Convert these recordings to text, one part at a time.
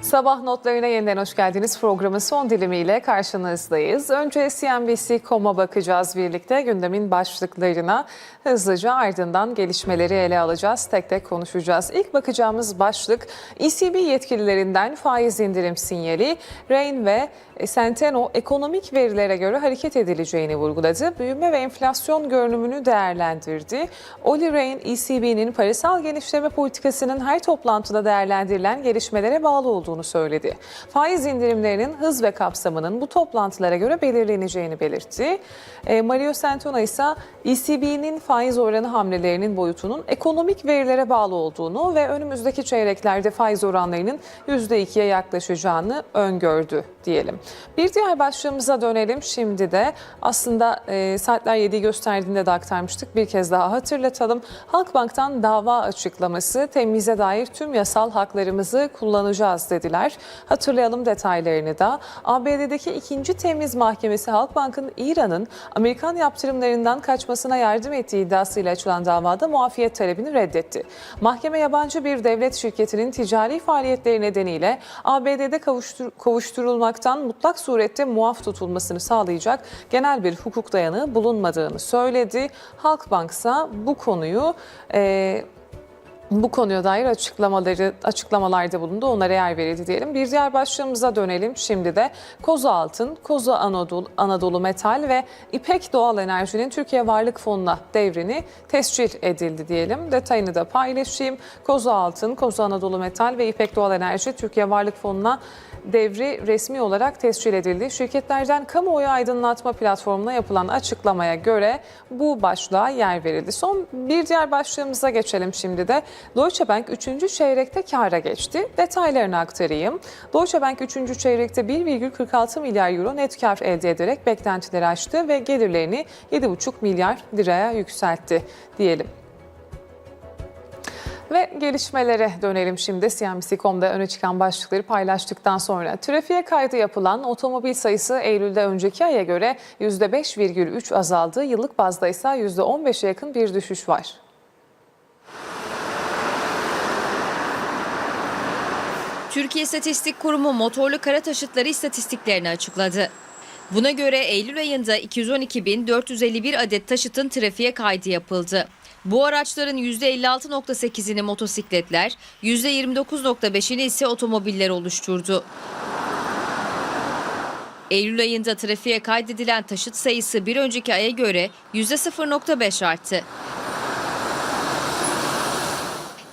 Sabah notlarına yeniden hoş geldiniz. Programın son dilimiyle karşınızdayız. Önce CNBC.com'a bakacağız birlikte. Gündemin başlıklarına hızlıca ardından gelişmeleri ele alacağız. Tek tek konuşacağız. İlk bakacağımız başlık ECB yetkililerinden faiz indirim sinyali. Rain ve Centeno ekonomik verilere göre hareket edileceğini vurguladı. Büyüme ve enflasyon görünümünü değerlendirdi. Oli Rehn, ECB'nin parasal genişleme politikasının her toplantıda değerlendirilen gelişmelere bağlı olduğunu söyledi. Faiz indirimlerinin hız ve kapsamının bu toplantılara göre belirleneceğini belirtti. E, Mario Centeno ise ECB'nin faiz oranı hamlelerinin boyutunun ekonomik verilere bağlı olduğunu ve önümüzdeki çeyreklerde faiz oranlarının %2'ye yaklaşacağını öngördü diyelim. Bir diğer başlığımıza dönelim. Şimdi de aslında e, saatler 7'yi gösterdiğinde de aktarmıştık. Bir kez daha hatırlatalım. Halkbank'tan dava açıklaması temize dair tüm yasal haklarımızı kullanacağız dediler. Hatırlayalım detaylarını da. ABD'deki ikinci temiz mahkemesi Halkbank'ın İran'ın Amerikan yaptırımlarından kaçmasına yardım ettiği iddiasıyla açılan davada muafiyet talebini reddetti. Mahkeme yabancı bir devlet şirketinin ticari faaliyetleri nedeniyle ABD'de kavuştur- kovuşturulmaktan mutlak surette muaf tutulmasını sağlayacak genel bir hukuk dayanığı bulunmadığını söyledi. Halkbank ise bu konuyu e, bu konuya dair açıklamaları açıklamalarda bulundu. Onlara yer verildi diyelim. Bir diğer başlığımıza dönelim. Şimdi de Koza Altın, Koza Anadolu, Anadolu Metal ve İpek Doğal Enerji'nin Türkiye Varlık Fonu'na devrini tescil edildi diyelim. Detayını da paylaşayım. Koza Altın, Koza Anadolu Metal ve İpek Doğal Enerji Türkiye Varlık Fonu'na devri resmi olarak tescil edildi. Şirketlerden kamuoyu aydınlatma platformuna yapılan açıklamaya göre bu başlığa yer verildi. Son bir diğer başlığımıza geçelim şimdi de. Deutsche Bank 3. çeyrekte kâra geçti. Detaylarını aktarayım. Deutsche Bank 3. çeyrekte 1,46 milyar euro net kar elde ederek beklentileri aştı ve gelirlerini 7,5 milyar liraya yükseltti diyelim. Ve gelişmelere dönelim şimdi. CNBC.com'da öne çıkan başlıkları paylaştıktan sonra. Trafiğe kaydı yapılan otomobil sayısı Eylül'de önceki aya göre %5,3 azaldı. Yıllık bazda ise %15'e yakın bir düşüş var. Türkiye İstatistik Kurumu motorlu kara taşıtları istatistiklerini açıkladı. Buna göre Eylül ayında 212.451 adet taşıtın trafiğe kaydı yapıldı. Bu araçların %56.8'ini motosikletler, %29.5'ini ise otomobiller oluşturdu. Eylül ayında trafiğe kaydedilen taşıt sayısı bir önceki aya göre %0.5 arttı.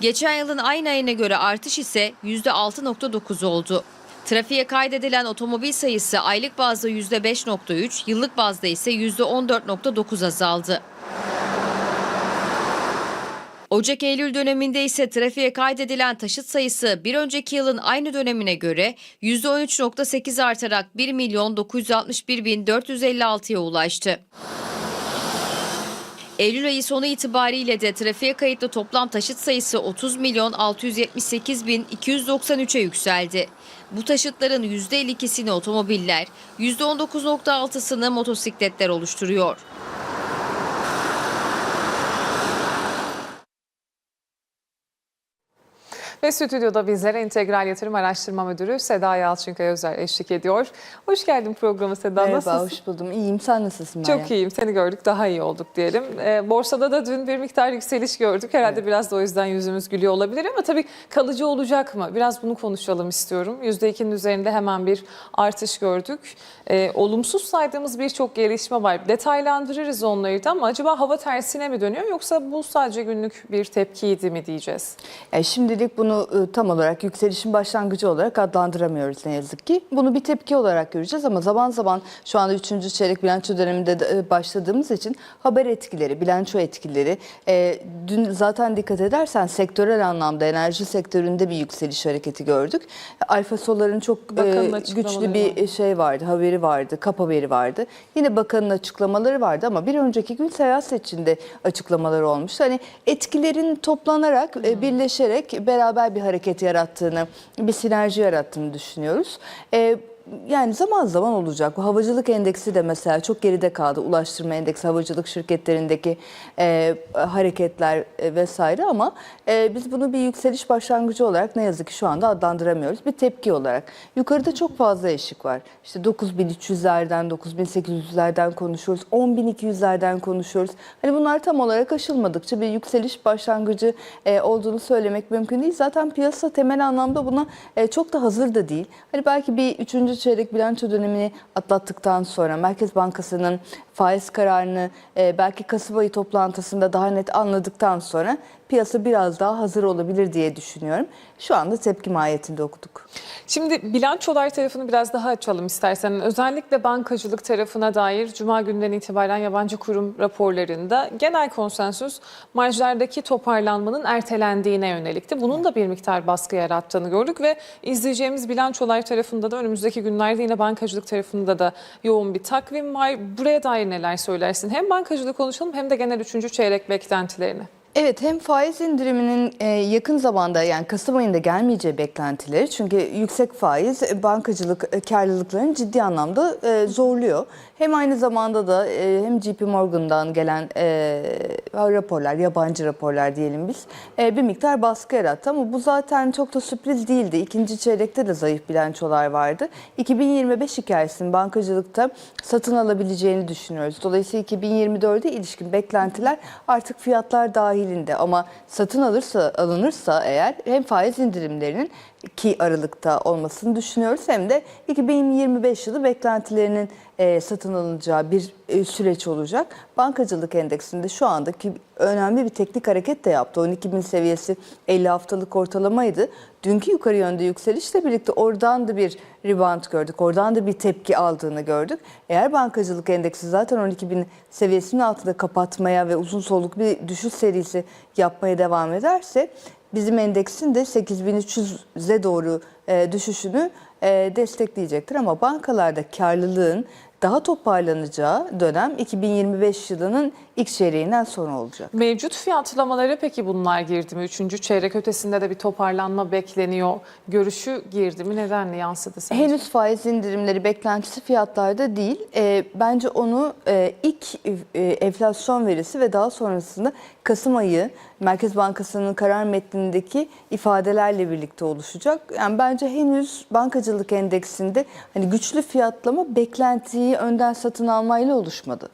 Geçen yılın aynı ayına göre artış ise %6.9 oldu. Trafiğe kaydedilen otomobil sayısı aylık bazda %5.3, yıllık bazda ise %14.9 azaldı. Ocak-Eylül döneminde ise trafiğe kaydedilen taşıt sayısı bir önceki yılın aynı dönemine göre %13.8 artarak 1 milyon 961 bin 456'ya ulaştı. Eylül ayı sonu itibariyle de trafiğe kayıtlı toplam taşıt sayısı 30 milyon 678 bin 293'e yükseldi. Bu taşıtların %52'sini otomobiller, %19.6'sını motosikletler oluşturuyor. Ve stüdyoda bizlere İntegral Yatırım Araştırma Müdürü Seda Yalçınkaya Özel eşlik ediyor. Hoş geldin programa Seda. Merhaba, Nasılsın? hoş buldum. İyiyim. Sen nasılsın Meryem? Çok iyiyim. Seni gördük daha iyi olduk diyelim. Ee, borsada da dün bir miktar yükseliş gördük. Herhalde biraz da o yüzden yüzümüz gülüyor olabilir ama tabii kalıcı olacak mı? Biraz bunu konuşalım istiyorum. %2'nin üzerinde hemen bir artış gördük. Ee, olumsuz saydığımız birçok gelişme var. Detaylandırırız onları da ama acaba hava tersine mi dönüyor yoksa bu sadece günlük bir tepkiydi mi diyeceğiz? E, şimdilik bunu e, tam olarak yükselişin başlangıcı olarak adlandıramıyoruz ne yazık ki. Bunu bir tepki olarak göreceğiz ama zaman zaman şu anda 3. çeyrek bilanço döneminde de, e, başladığımız için haber etkileri, bilanço etkileri e, dün zaten dikkat edersen sektörel anlamda enerji sektöründe bir yükseliş hareketi gördük. Alfa Solar'ın çok Bakanın güçlü bir şey vardı, haberi vardı, kap haberi vardı. Yine bakanın açıklamaları vardı ama bir önceki gün siyaset içinde açıklamaları olmuştu. Hani etkilerin toplanarak, birleşerek beraber bir hareket yarattığını, bir sinerji yarattığını düşünüyoruz. E, yani zaman zaman olacak. Bu havacılık endeksi de mesela çok geride kaldı. Ulaştırma endeksi, havacılık şirketlerindeki e, hareketler e, vesaire ama e, biz bunu bir yükseliş başlangıcı olarak ne yazık ki şu anda adlandıramıyoruz. Bir tepki olarak. Yukarıda çok fazla eşik var. İşte 9300'lerden, 9800'lerden konuşuyoruz. 10200'lerden konuşuyoruz. Hani bunlar tam olarak aşılmadıkça bir yükseliş başlangıcı e, olduğunu söylemek mümkün değil. Zaten piyasa temel anlamda buna e, çok da hazır da değil. Hani belki bir üçüncü çeyrek bilanço dönemini atlattıktan sonra Merkez Bankası'nın faiz kararını e, belki Kasım ayı toplantısında daha net anladıktan sonra piyasa biraz daha hazır olabilir diye düşünüyorum. Şu anda tepki mahiyetinde okuduk. Şimdi bilançolar tarafını biraz daha açalım istersen. Özellikle bankacılık tarafına dair Cuma günden itibaren yabancı kurum raporlarında genel konsensüs marjlardaki toparlanmanın ertelendiğine yönelikti. Bunun da bir miktar baskı yarattığını gördük ve izleyeceğimiz bilançolar tarafında da önümüzdeki günlerde yine bankacılık tarafında da yoğun bir takvim var. Buraya dair neler söylersin? Hem bankacılık konuşalım hem de genel üçüncü çeyrek beklentilerini. Evet hem faiz indiriminin e, yakın zamanda yani Kasım ayında gelmeyeceği beklentileri çünkü yüksek faiz e, bankacılık e, karlılıklarını ciddi anlamda zorluyor. Hem aynı zamanda da hem JP Morgan'dan gelen raporlar, yabancı raporlar diyelim biz bir miktar baskı yarattı ama bu zaten çok da sürpriz değildi. İkinci çeyrekte de zayıf bilançolar vardı. 2025 hikayesinin bankacılıkta satın alabileceğini düşünüyoruz. Dolayısıyla 2024'e ilişkin beklentiler artık fiyatlar dahilinde ama satın alırsa alınırsa eğer hem faiz indirimlerinin ki aralıkta olmasını düşünüyoruz hem de 2025 yılı beklentilerinin e, satın alınacağı bir e, süreç olacak. Bankacılık endeksinde şu andaki önemli bir teknik hareket de yaptı. 12 bin seviyesi 50 haftalık ortalamaydı. Dünkü yukarı yönde yükselişle birlikte oradan da bir rebound gördük. Oradan da bir tepki aldığını gördük. Eğer bankacılık endeksi zaten 12 bin seviyesinin altında kapatmaya ve uzun soluklu bir düşüş serisi yapmaya devam ederse bizim endeksin de 8300'e doğru e, düşüşünü e, destekleyecektir. Ama bankalarda karlılığın daha toparlanacağı dönem 2025 yılının ilk çeyreğinden sonra olacak. Mevcut fiyatlamaları peki bunlar girdi mi? Üçüncü çeyrek ötesinde de bir toparlanma bekleniyor. Görüşü girdi mi? Nedenle yansıdı sence? Henüz faiz indirimleri beklentisi fiyatlarda değil. E, bence onu e, ilk e, enflasyon verisi ve daha sonrasında Kasım ayı Merkez Bankası'nın karar metnindeki ifadelerle birlikte oluşacak. Yani bence henüz bankacılık endeksinde hani güçlü fiyatlama beklentiyi önden satın almayla oluşmadı.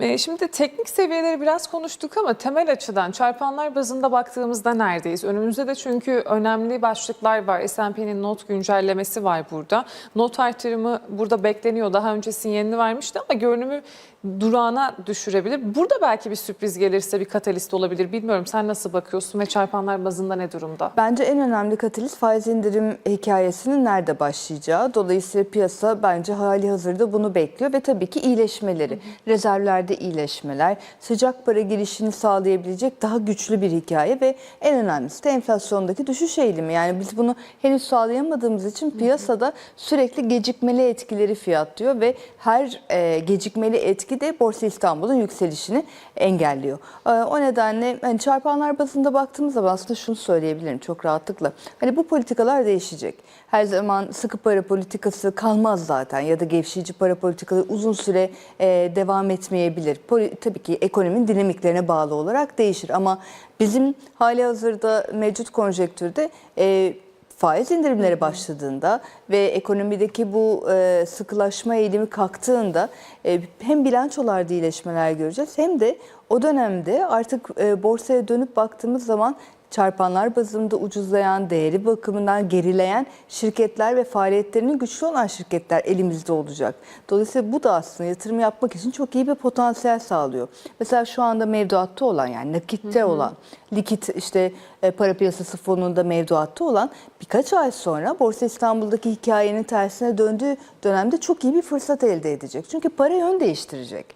E, Şimdi teknik seviyeleri biraz konuştuk ama temel açıdan çarpanlar bazında baktığımızda neredeyiz? Önümüzde de çünkü önemli başlıklar var. S&P'nin not güncellemesi var burada. Not artırımı burada bekleniyor. Daha önce sinyalini vermişti ama görünümü durağına düşürebilir. Burada belki bir sürpriz gelirse bir katalist olabilir. Bilmiyorum sen nasıl bakıyorsun ve çarpanlar bazında ne durumda? Bence en önemli katalist faiz indirim hikayesinin nerede başlayacağı. Dolayısıyla piyasa bence hali hazırda bunu bekliyor ve tabii ki iyileşmeleri, rezervlerde iyileşmeler, sıcak para girişini sağlayabilecek daha güçlü bir hikaye ve en önemlisi de enflasyondaki düşüş eğilimi. Yani biz bunu henüz sağlayamadığımız için piyasada sürekli gecikmeli etkileri fiyatlıyor ve her e, gecikmeli etki de Borsa İstanbul'un yükselişini engelliyor. E, o nedenle hani çarpanlar bazında baktığımız zaman aslında şunu söyleyebilirim çok rahatlıkla. Hani bu politikalar değişecek. Her zaman sıkı para politikası kalmaz zaten ya da gevşeyici para politikaları uzun süre e, devam etmeyebilir. Tabii ki ekonominin dinamiklerine bağlı olarak değişir ama bizim hali hazırda mevcut konjektürde e, faiz indirimleri başladığında ve ekonomideki bu e, sıkılaşma eğilimi kalktığında e, hem bilançolarda iyileşmeler göreceğiz hem de o dönemde artık e, borsaya dönüp baktığımız zaman çarpanlar bazında ucuzlayan, değeri bakımından gerileyen şirketler ve faaliyetlerinin güçlü olan şirketler elimizde olacak. Dolayısıyla bu da aslında yatırım yapmak için çok iyi bir potansiyel sağlıyor. Mesela şu anda mevduatta olan yani nakitte olan, likit işte e, para piyasası fonunda mevduatta olan birkaç ay sonra Borsa İstanbul'daki hikayenin tersine döndüğü dönemde çok iyi bir fırsat elde edecek. Çünkü para yön değiştirecek.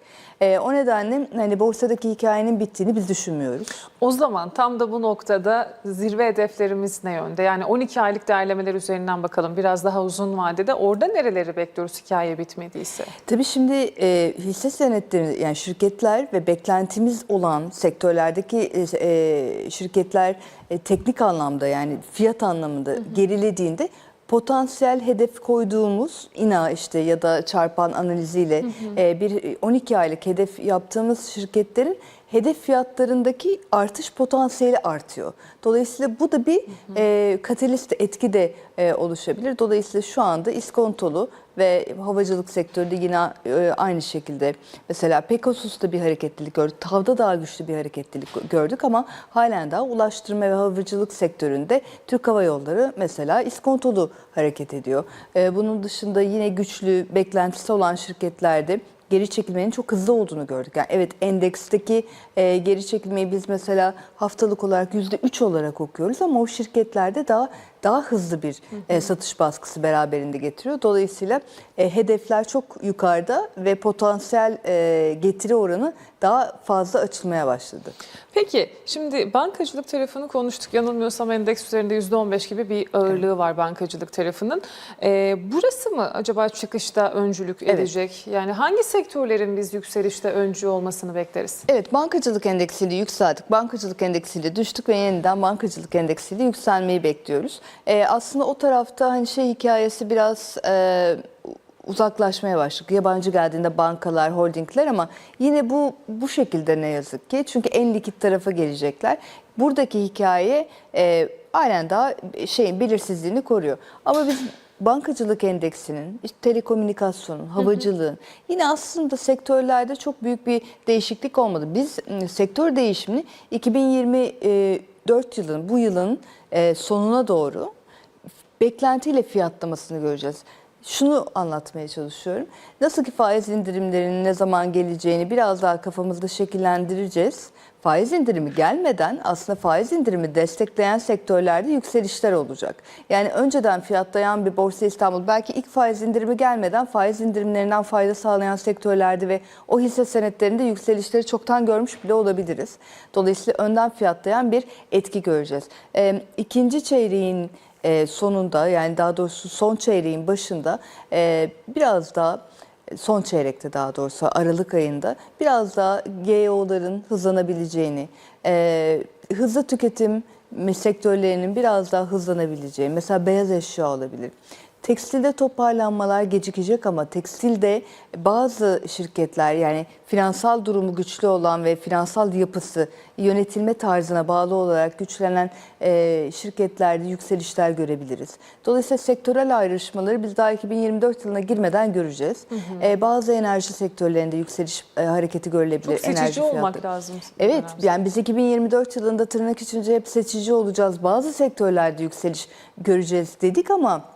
E, o nedenle hani borsadaki hikayenin bittiğini biz düşünmüyoruz. O zaman tam da bu noktada zirve hedeflerimiz ne yönde? Yani 12 aylık değerlemeler üzerinden bakalım biraz daha uzun vadede. Orada nereleri bekliyoruz hikaye bitmediyse? Tabii şimdi e, hisse senetleri yani şirketler ve beklentimiz olan sektörlerdeki e, e, şirketler e, teknik anlamda yani fiyat anlamında gerilediğinde potansiyel hedef koyduğumuz INA işte ya da çarpan analiziyle e, bir 12 aylık hedef yaptığımız şirketlerin hedef fiyatlarındaki artış potansiyeli artıyor. Dolayısıyla bu da bir e, katalist etki de e, oluşabilir. Dolayısıyla şu anda iskontolu ve havacılık sektöründe yine e, aynı şekilde mesela Pegasus'ta bir hareketlilik gördük. TAV'da daha güçlü bir hareketlilik gördük ama halen daha ulaştırma ve havacılık sektöründe Türk Hava Yolları mesela iskontolu hareket ediyor. E, bunun dışında yine güçlü beklentisi olan şirketlerde geri çekilmenin çok hızlı olduğunu gördük. Yani evet endeksteki e, geri çekilmeyi biz mesela haftalık olarak yüzde üç olarak okuyoruz ama o şirketlerde daha daha hızlı bir e, satış baskısı beraberinde getiriyor. Dolayısıyla e, hedefler çok yukarıda ve potansiyel e, getiri oranı daha fazla açılmaya başladı. Peki şimdi bankacılık tarafını konuştuk. Yanılmıyorsam endeks üzerinde %15 gibi bir ağırlığı var bankacılık tarafının. Ee, burası mı acaba çıkışta öncülük Evet. edecek? Yani hangi sektörlerin biz yükselişte öncü olmasını bekleriz? Evet bankacılık endeksiyle yükseldik. Bankacılık endeksiyle düştük ve yeniden bankacılık endeksiyle yükselmeyi bekliyoruz. Ee, aslında o tarafta hani şey hikayesi biraz e, uzaklaşmaya başladık. Yabancı geldiğinde bankalar, holdingler ama yine bu bu şekilde ne yazık ki. Çünkü en likit tarafa gelecekler. Buradaki hikaye e, halen daha şeyin belirsizliğini koruyor. Ama biz bankacılık endeksinin, işte telekomünikasyonun, havacılığın yine aslında sektörlerde çok büyük bir değişiklik olmadı. Biz m, sektör değişimini 2024 yılın, bu yılın e, sonuna doğru beklentiyle fiyatlamasını göreceğiz. Şunu anlatmaya çalışıyorum. Nasıl ki faiz indirimlerinin ne zaman geleceğini biraz daha kafamızda şekillendireceğiz. Faiz indirimi gelmeden aslında faiz indirimi destekleyen sektörlerde yükselişler olacak. Yani önceden fiyatlayan bir Borsa İstanbul belki ilk faiz indirimi gelmeden faiz indirimlerinden fayda sağlayan sektörlerde ve o hisse senetlerinde yükselişleri çoktan görmüş bile olabiliriz. Dolayısıyla önden fiyatlayan bir etki göreceğiz. Ee, ikinci çeyreğin e, sonunda yani daha doğrusu son çeyreğin başında e, biraz daha son çeyrekte daha doğrusu Aralık ayında biraz daha GEO'ların hızlanabileceğini, e, hızlı tüketim sektörlerinin biraz daha hızlanabileceği, mesela beyaz eşya olabilir. Tekstilde toparlanmalar gecikecek ama tekstilde bazı şirketler yani finansal durumu güçlü olan ve finansal yapısı yönetilme tarzına bağlı olarak güçlenen e, şirketlerde yükselişler görebiliriz. Dolayısıyla sektörel ayrışmaları biz daha 2024 yılına girmeden göreceğiz. E, bazı enerji sektörlerinde yükseliş e, hareketi görülebilir. Çok seçici enerji olmak fiyatları. lazım. Evet Önemli. yani biz 2024 yılında tırnak içince hep seçici olacağız. Bazı sektörlerde yükseliş göreceğiz dedik ama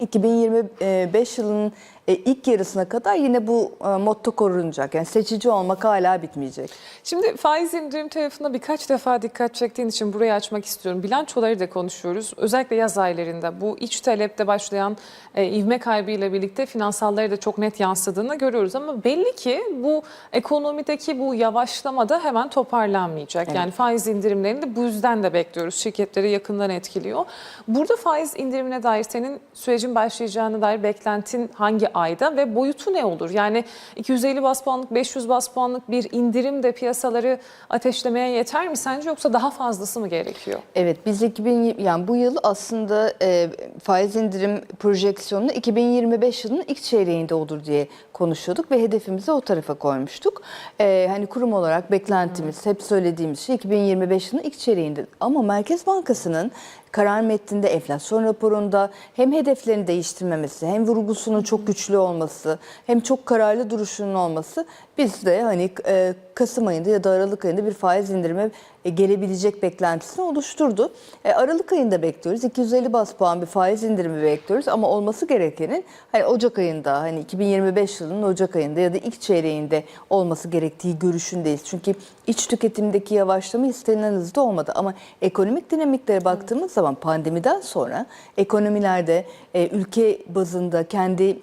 2025 yılının e, ilk yarısına kadar yine bu e, motto korunacak. Yani seçici olmak hala bitmeyecek. Şimdi faiz indirim tarafına birkaç defa dikkat çektiğin için burayı açmak istiyorum. Bilançoları da konuşuyoruz. Özellikle yaz aylarında bu iç talepte başlayan e, ivme kaybıyla birlikte finansalları da çok net yansıdığını görüyoruz. Ama belli ki bu ekonomideki bu yavaşlama da hemen toparlanmayacak. Yani faiz indirimlerini de bu yüzden de bekliyoruz. Şirketleri yakından etkiliyor. Burada faiz indirimine dair senin sürecin başlayacağına dair beklentin hangi ayda ve boyutu ne olur? Yani 250 bas puanlık, 500 bas puanlık bir indirim de piyasaları ateşlemeye yeter mi sence yoksa daha fazlası mı gerekiyor? Evet biz 2000 yani bu yıl aslında e, faiz indirim projeksiyonunu 2025 yılının ilk çeyreğinde olur diye konuşuyorduk ve hedefimizi o tarafa koymuştuk. E, hani kurum olarak beklentimiz hep söylediğimiz şey 2025 yılının ilk çeyreğinde ama Merkez Bankası'nın karar metninde, enflasyon raporunda hem hedeflerini değiştirmemesi, hem vurgusunun çok güçlü olması, hem çok kararlı duruşunun olması bizde hani e, Kasım ayında ya da Aralık ayında bir faiz indirime e, gelebilecek beklentisini oluşturdu. E, Aralık ayında bekliyoruz. 250 bas puan bir faiz indirimi bekliyoruz ama olması gerekenin hani Ocak ayında hani 2025 yılının Ocak ayında ya da ilk çeyreğinde olması gerektiği görüşündeyiz. Çünkü iç tüketimdeki yavaşlama istenilen hızda olmadı ama ekonomik dinamiklere baktığımız zaman pandemiden sonra ekonomilerde e, ülke bazında kendi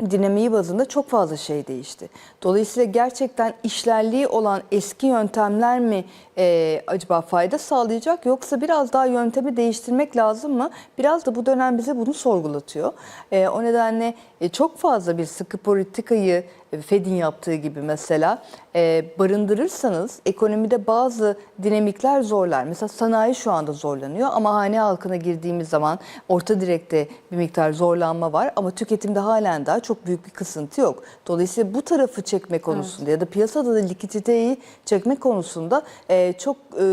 dinamiği bazında çok fazla şey değişti. Dolayısıyla gerçekten işlerliği olan eski yöntemler mi e, acaba fayda sağlayacak yoksa biraz daha yöntemi değiştirmek lazım mı? Biraz da bu dönem bize bunu sorgulatıyor. E, o nedenle e, çok fazla bir sıkı politikayı Fed'in yaptığı gibi mesela e, barındırırsanız ekonomide bazı dinamikler zorlar. Mesela sanayi şu anda zorlanıyor ama hane halkına girdiğimiz zaman orta direkte bir miktar zorlanma var ama tüketimde halen daha çok büyük bir kısıntı yok. Dolayısıyla bu tarafı çekme konusunda ya da piyasada da likiditeyi çekme konusunda e, çok e,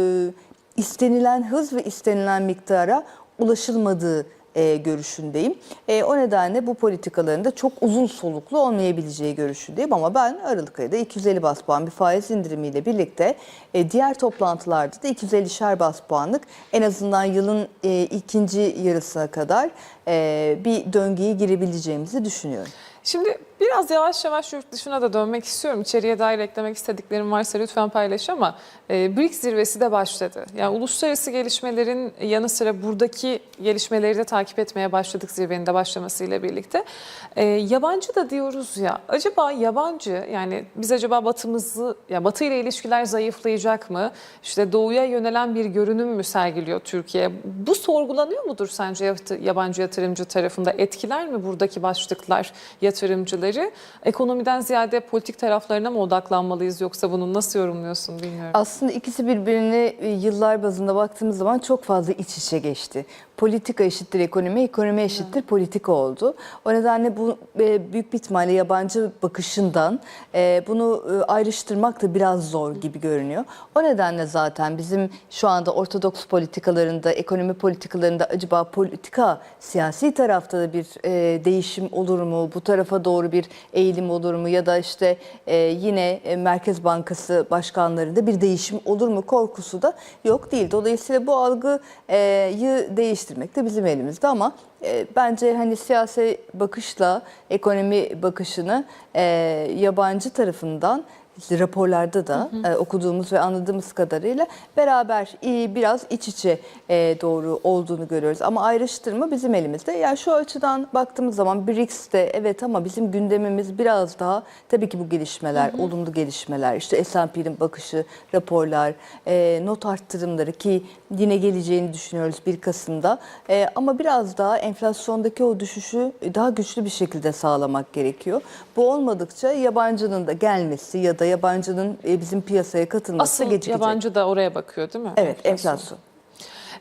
istenilen hız ve istenilen miktara ulaşılmadığı e, görüşündeyim. E, o nedenle bu politikaların da çok uzun soluklu olmayabileceği görüşündeyim ama ben Aralık ayında 250 bas puan bir faiz indirimiyle birlikte e, diğer toplantılarda da 250'şer bas puanlık en azından yılın e, ikinci yarısına kadar e, bir döngüye girebileceğimizi düşünüyorum. Şimdi biraz yavaş yavaş yurt dışına da dönmek istiyorum. İçeriye dair eklemek istediklerim varsa lütfen paylaş ama e, BRICS zirvesi de başladı. Yani uluslararası gelişmelerin yanı sıra buradaki gelişmeleri de takip etmeye başladık zirvenin de başlamasıyla birlikte. E, yabancı da diyoruz ya. Acaba yabancı yani biz acaba batımızı ya batı ile ilişkiler zayıflayacak mı? İşte doğuya yönelen bir görünüm mü sergiliyor Türkiye? Bu sorgulanıyor mudur sence yabancı yatırımcı tarafında? Etkiler mi buradaki başlıklar yatırımcıları? Ekonomiden ziyade politik taraflarına mı odaklanmalıyız yoksa bunu nasıl yorumluyorsun bilmiyorum. Aslında ikisi birbirine yıllar bazında baktığımız zaman çok fazla iç içe geçti. Politika eşittir ekonomi, ekonomi eşittir politika oldu. O nedenle bu e, büyük bir ihtimalle yabancı bakışından e, bunu e, ayrıştırmak da biraz zor gibi görünüyor. O nedenle zaten bizim şu anda ortodoks politikalarında, ekonomi politikalarında acaba politika, siyasi tarafta da bir değişim olur mu? Bu tarafa doğru bir eğilim olur mu? Ya da işte e, yine e, Merkez Bankası başkanlarında bir değişim olur mu korkusu da yok değil. Dolayısıyla bu algıyı değiştirmek de bizim elimizde ama e, bence hani siyasi bakışla ekonomi bakışını e, yabancı tarafından işte raporlarda da e, okuduğumuz ve anladığımız kadarıyla beraber iyi biraz iç içe e, doğru olduğunu görüyoruz. Ama ayrıştırma bizim elimizde. Yani şu açıdan baktığımız zaman BRICS'te evet ama bizim gündemimiz biraz daha tabii ki bu gelişmeler, olumlu gelişmeler, işte S&P'nin bakışı, raporlar, e, not arttırımları ki yine geleceğini düşünüyoruz 1 Kasım'da. E, ama biraz daha enflasyondaki o düşüşü daha güçlü bir şekilde sağlamak gerekiyor. Bu olmadıkça yabancının da gelmesi ya da yabancının e, bizim piyasaya katılması Asıl gecikecek. yabancı da oraya bakıyor değil mi? Evet enflasyon.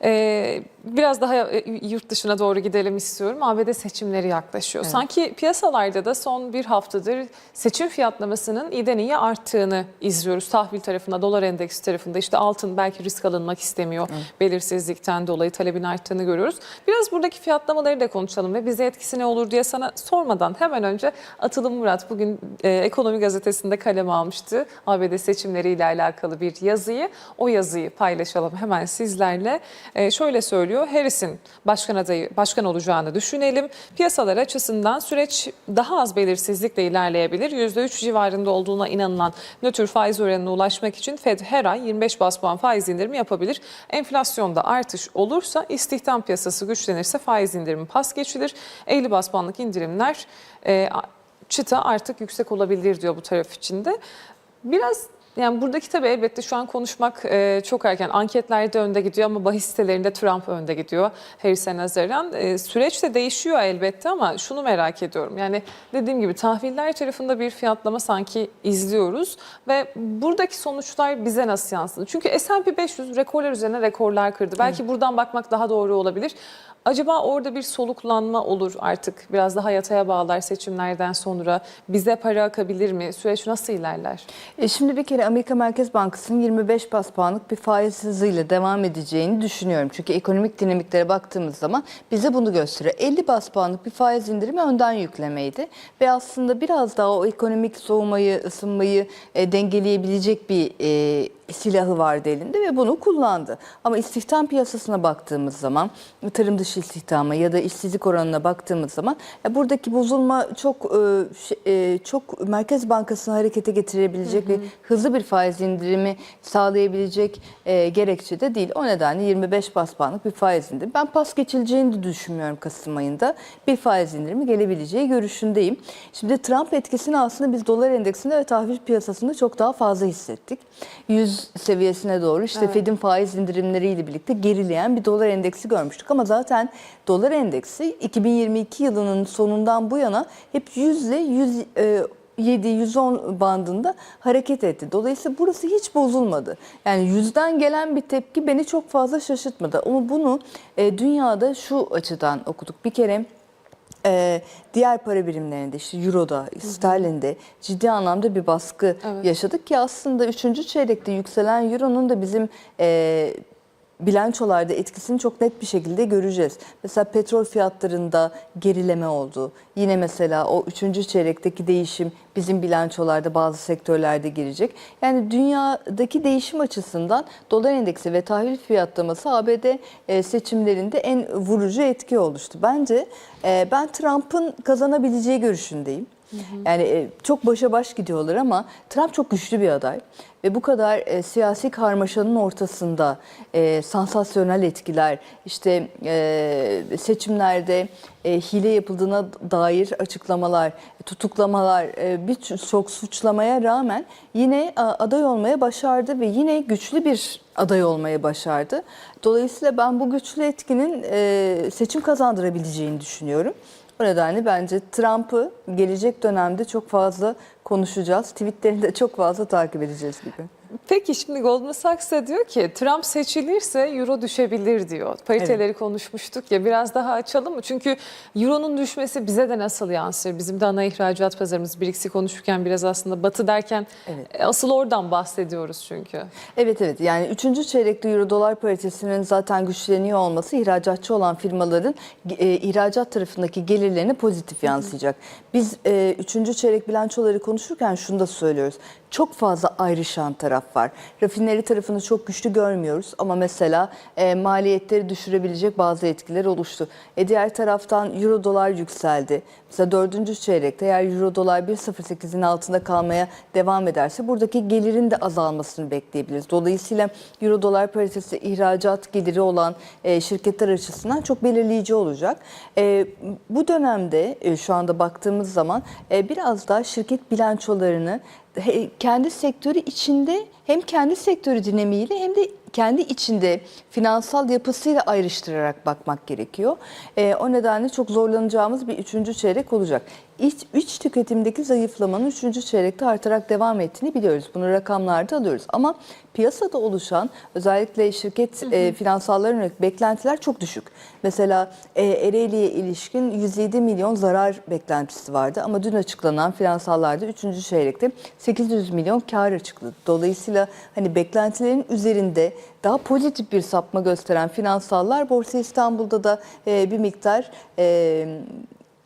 Ee, biraz daha e, yurt dışına doğru gidelim istiyorum. ABD seçimleri yaklaşıyor. Sanki piyasalarda da son bir haftadır seçim fiyatlamasının iyiden iyiye arttığını izliyoruz. Tahvil tarafında, dolar endeksi tarafında işte altın belki risk alınmak istemiyor. Belirsizlikten dolayı talebin arttığını görüyoruz. Biraz buradaki fiyatlamaları da konuşalım ve bize etkisi ne olur diye sana sormadan hemen önce Atılım Murat bugün e, Ekonomi Gazetesi'nde kaleme almıştı. ABD seçimleriyle alakalı bir yazıyı. O yazıyı paylaşalım hemen sizlerle. E, şöyle söylüyor. Harris'in başkan adayı başkan olacağını düşünelim. Piyasalar açısından süreç daha az belirsizlikle ilerleyebilir. %3 civarında olduğuna inanılan nötr faiz oranına ulaşmak için Fed her ay 25 bas puan faiz indirimi yapabilir. Enflasyonda artış olursa, istihdam piyasası güçlenirse faiz indirimi pas geçilir. 50 bas puanlık indirimler e, çıta artık yüksek olabilir diyor bu taraf içinde. Biraz yani buradaki tabii elbette şu an konuşmak e, çok erken. Anketlerde önde gidiyor ama bahis sitelerinde Trump önde gidiyor Harris'e nazaran. E, süreç de değişiyor elbette ama şunu merak ediyorum. Yani dediğim gibi tahviller tarafında bir fiyatlama sanki izliyoruz ve buradaki sonuçlar bize nasıl yansıdı? Çünkü S&P 500 rekorlar üzerine rekorlar kırdı. Belki buradan bakmak daha doğru olabilir. Acaba orada bir soluklanma olur artık biraz daha yataya bağlar seçimlerden sonra bize para akabilir mi? Süreç nasıl ilerler? E şimdi bir kere Amerika Merkez Bankası'nın 25 bas puanlık bir faiz hızıyla devam edeceğini düşünüyorum. Çünkü ekonomik dinamiklere baktığımız zaman bize bunu gösteriyor. 50 bas puanlık bir faiz indirimi önden yüklemeydi. Ve aslında biraz daha o ekonomik soğumayı, ısınmayı e, dengeleyebilecek bir e, silahı vardı elinde ve bunu kullandı. Ama istihdam piyasasına baktığımız zaman, tarım dışı istihdama ya da işsizlik oranına baktığımız zaman ya buradaki bozulma çok e, şey- e, çok Merkez Bankası'nı harekete getirebilecek ve hızlı bir faiz indirimi sağlayabilecek e, gerekçe de değil. O nedenle 25 bas puanlık bir faiz indirimi. Ben pas geçileceğini de düşünmüyorum Kasım ayında. Bir faiz indirimi gelebileceği görüşündeyim. Şimdi Trump etkisini aslında biz dolar endeksinde ve tahvil piyasasında çok daha fazla hissettik. 100 seviyesine doğru işte Fed'in faiz indirimleriyle birlikte gerileyen bir dolar endeksi görmüştük. Ama zaten dolar endeksi 2022 yılının sonundan bu yana hep 100 ile 100 e, 107-110 bandında hareket etti. Dolayısıyla burası hiç bozulmadı. Yani yüzden gelen bir tepki beni çok fazla şaşırtmadı. Ama bunu e, dünyada şu açıdan okuduk. Bir kere e, diğer para birimlerinde işte Euro'da, Sterlin'de ciddi anlamda bir baskı Evet. yaşadık ki aslında 3. çeyrekte yükselen Euro'nun da bizim e, bilançolarda etkisini çok net bir şekilde göreceğiz. Mesela petrol fiyatlarında gerileme oldu. Yine mesela o 3. çeyrekteki değişim bizim bilançolarda bazı sektörlerde girecek. Yani dünyadaki değişim açısından dolar endeksi ve tahvil fiyatlaması ABD e, seçimlerinde en vurucu etki oluştu. Bence e, ben Trump'ın kazanabileceği görüşündeyim. Yani e, çok başa baş gidiyorlar ama Trump çok güçlü bir aday ve bu kadar e, siyasi karmaşanın ortasında e, sansasyonel etkiler, işte e, seçimlerde e, hile yapıldığına dair açıklamalar, tutuklamalar, e, birçok suçlamaya rağmen yine a, aday olmaya başardı ve yine güçlü bir aday olmayı başardı. Dolayısıyla ben bu güçlü etkinin e, seçim kazandırabileceğini düşünüyorum. O nedenle bence Trump'ı gelecek dönemde çok fazla konuşacağız. Tweetlerini de çok fazla takip edeceğiz gibi. Peki şimdi Goldman Sachs da diyor ki Trump seçilirse euro düşebilir diyor. Pariteleri konuşmuştuk ya biraz daha açalım mı? Çünkü euronun düşmesi bize de nasıl yansır? Bizim de ana ihracat pazarımız BRICS'i konuşurken biraz aslında batı derken Evet. e, asıl oradan bahsediyoruz çünkü. Evet evet yani 3. çeyrekte euro dolar paritesinin zaten güçleniyor olması ihracatçı olan firmaların e, ihracat tarafındaki gelirlerine pozitif yansıyacak. Biz 3. çeyrek bilançoları konuşurken şunu da söylüyoruz. Çok fazla ayrışan taraf var. Rafineri tarafını çok güçlü görmüyoruz ama mesela e, maliyetleri düşürebilecek bazı etkiler oluştu. E, diğer taraftan euro dolar yükseldi. Mesela 4. çeyrekte eğer euro dolar 1.08'in altında kalmaya devam ederse buradaki gelirin de azalmasını bekleyebiliriz. Dolayısıyla euro dolar paritesi ihracat geliri olan e, şirketler açısından çok belirleyici olacak. E, bu dönemde e, şu anda baktığımız zaman e, biraz daha şirket bilançolarını kendi sektörü içinde hem kendi sektörü dinamiğiyle hem de kendi içinde finansal yapısıyla ayrıştırarak bakmak gerekiyor. E, o nedenle çok zorlanacağımız bir üçüncü çeyrek olacak. İç, iç tüketimdeki zayıflamanın üçüncü çeyrekte artarak devam ettiğini biliyoruz. Bunu rakamlarda alıyoruz. Ama piyasada oluşan özellikle şirket e, finansallarına yönelik beklentiler çok düşük. Mesela e, Ereğli'ye ilişkin 107 milyon zarar beklentisi vardı. Ama dün açıklanan finansallarda üçüncü çeyrekte 800 milyon kar açıkladı. Dolayısıyla hani beklentilerin üzerinde daha pozitif bir sapma gösteren finansallar Borsa İstanbul'da da e, bir miktar e,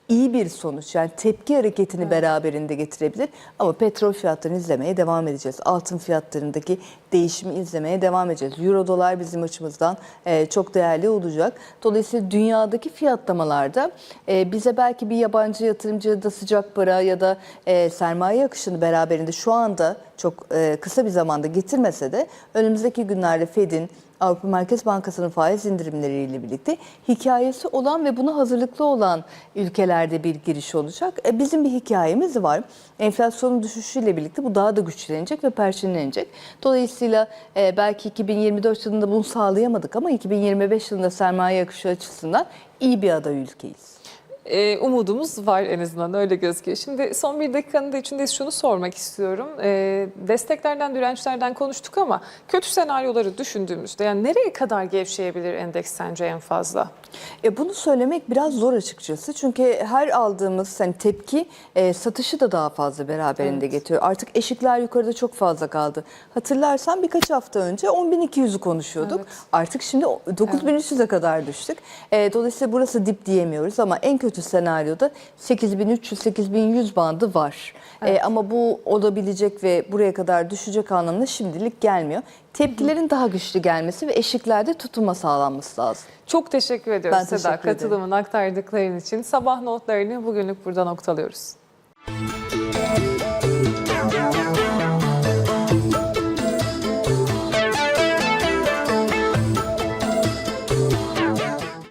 iyi bir sonuç yani tepki hareketini beraberinde getirebilir ama petrol fiyatlarını izlemeye devam edeceğiz. Altın fiyatlarındaki değişimi izlemeye devam edeceğiz. Euro dolar bizim açımızdan e, çok değerli olacak. Dolayısıyla dünyadaki fiyatlamalarda e, bize belki bir yabancı yatırımcı da sıcak para ya da e, sermaye akışını beraberinde şu anda çok e, kısa bir zamanda getirmese de önümüzdeki günlerde Fed'in Avrupa Merkez Bankası'nın faiz indirimleriyle birlikte hikayesi olan ve buna hazırlıklı olan ülkelerde bir giriş olacak. E, bizim bir hikayemiz var. Enflasyonun düşüşüyle birlikte bu daha da güçlenecek ve perçinlenecek. Dolayısıyla e, belki 2024 yılında bunu sağlayamadık ama 2025 yılında sermaye akışı açısından iyi bir aday ülkeyiz. Ee, umudumuz var en azından öyle gözüküyor. Şimdi son bir dakikanın da içinde şunu sormak istiyorum. Ee, desteklerden, dirençlerden konuştuk ama kötü senaryoları düşündüğümüzde yani nereye kadar gevşeyebilir endeks sence en fazla? E bunu söylemek biraz zor açıkçası. Çünkü her aldığımız hani tepki e, satışı da daha fazla beraberinde getiriyor. Artık eşikler yukarıda çok fazla kaldı. Hatırlarsan birkaç hafta önce 10.200'ü konuşuyorduk. Evet. Artık şimdi 9.300'e kadar düştük. E, dolayısıyla burası dip diyemiyoruz ama en kötü senaryoda 8.300-8.100 bandı var. E, ama bu olabilecek ve buraya kadar düşecek anlamına şimdilik gelmiyor. Tepkilerin daha güçlü gelmesi ve eşiklerde tutunma sağlanması lazım. Çok teşekkür ediyoruz Ben Seda teşekkür ederim. katılımını aktardıkların için. Sabah notlarını bugünlük burada noktalıyoruz.